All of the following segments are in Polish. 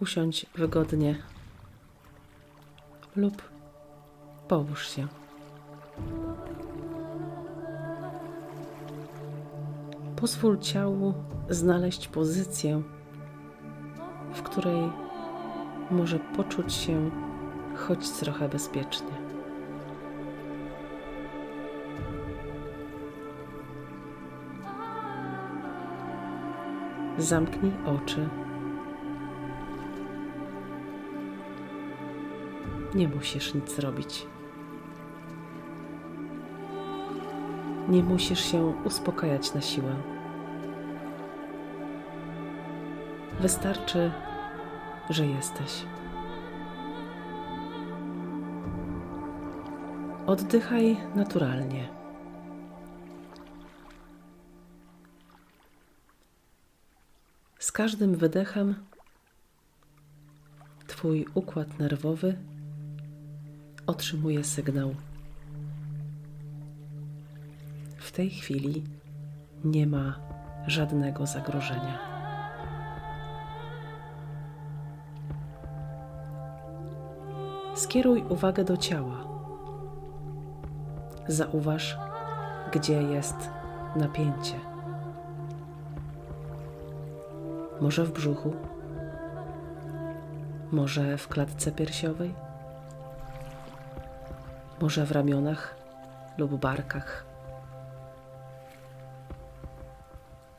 usiądź wygodnie lub połóż się. Pozwól ciału znaleźć pozycję, w której może poczuć się choć trochę bezpiecznie. Zamknij oczy. Nie musisz nic robić. Nie musisz się uspokajać na siłę. Wystarczy, że jesteś. Oddychaj naturalnie. Z każdym wydechem Twój układ nerwowy otrzymuje sygnał. W tej chwili nie ma żadnego zagrożenia. Skieruj uwagę do ciała. Zauważ, gdzie jest napięcie. Może w brzuchu, może w klatce piersiowej, może w ramionach lub barkach.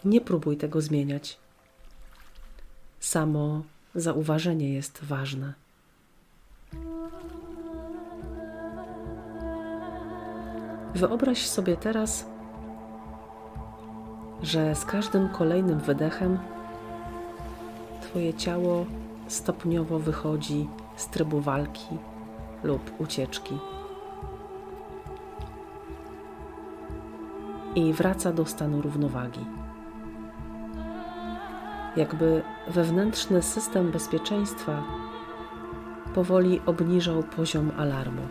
Nie próbuj tego zmieniać. Samo zauważenie jest ważne. Wyobraź sobie teraz, że z każdym kolejnym wydechem Twoje ciało stopniowo wychodzi z trybu walki lub ucieczki i wraca do stanu równowagi. Jakby wewnętrzny system bezpieczeństwa powoli obniżał poziom alarmu.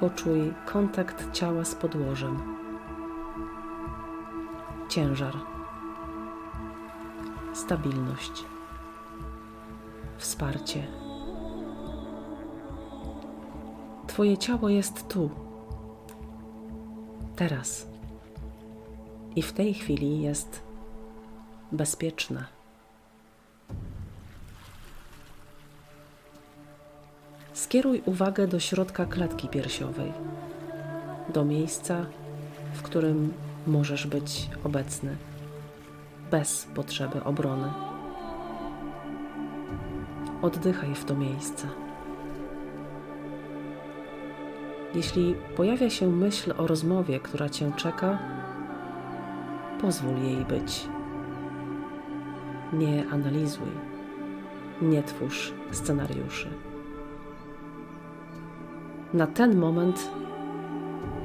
Poczuj kontakt ciała z podłożem. Ciężar stabilność, wsparcie. Twoje ciało jest tu, teraz i w tej chwili jest bezpieczne. Skieruj uwagę do środka klatki piersiowej, do miejsca, w którym możesz być obecny bez potrzeby obrony. Oddychaj w to miejsce. Jeśli pojawia się myśl o rozmowie, która cię czeka, pozwól jej być. Nie analizuj, nie twórz scenariuszy. Na ten moment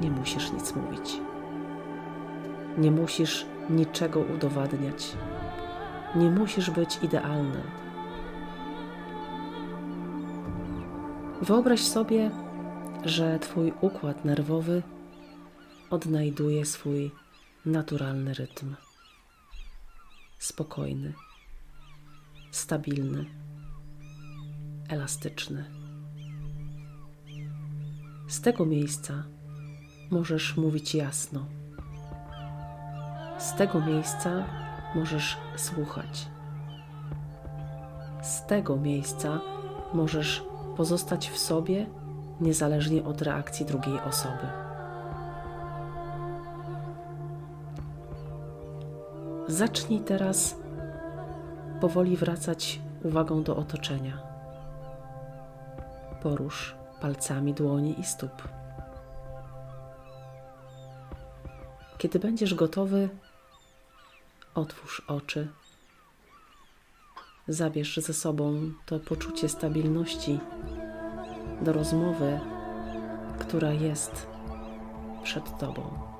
nie musisz nic mówić. Nie musisz niczego udowadniać. Nie musisz być idealny. Wyobraź sobie, że Twój układ nerwowy odnajduje swój naturalny rytm. Spokojny, stabilny, elastyczny. Z tego miejsca możesz mówić jasno z tego miejsca możesz słuchać. Z tego miejsca możesz pozostać w sobie, niezależnie od reakcji drugiej osoby. Zacznij teraz powoli wracać uwagą do otoczenia. Porusz palcami dłoni i stóp. Kiedy będziesz gotowy, otwórz oczy. Zabierz ze sobą to poczucie stabilności do rozmowy, która jest przed Tobą.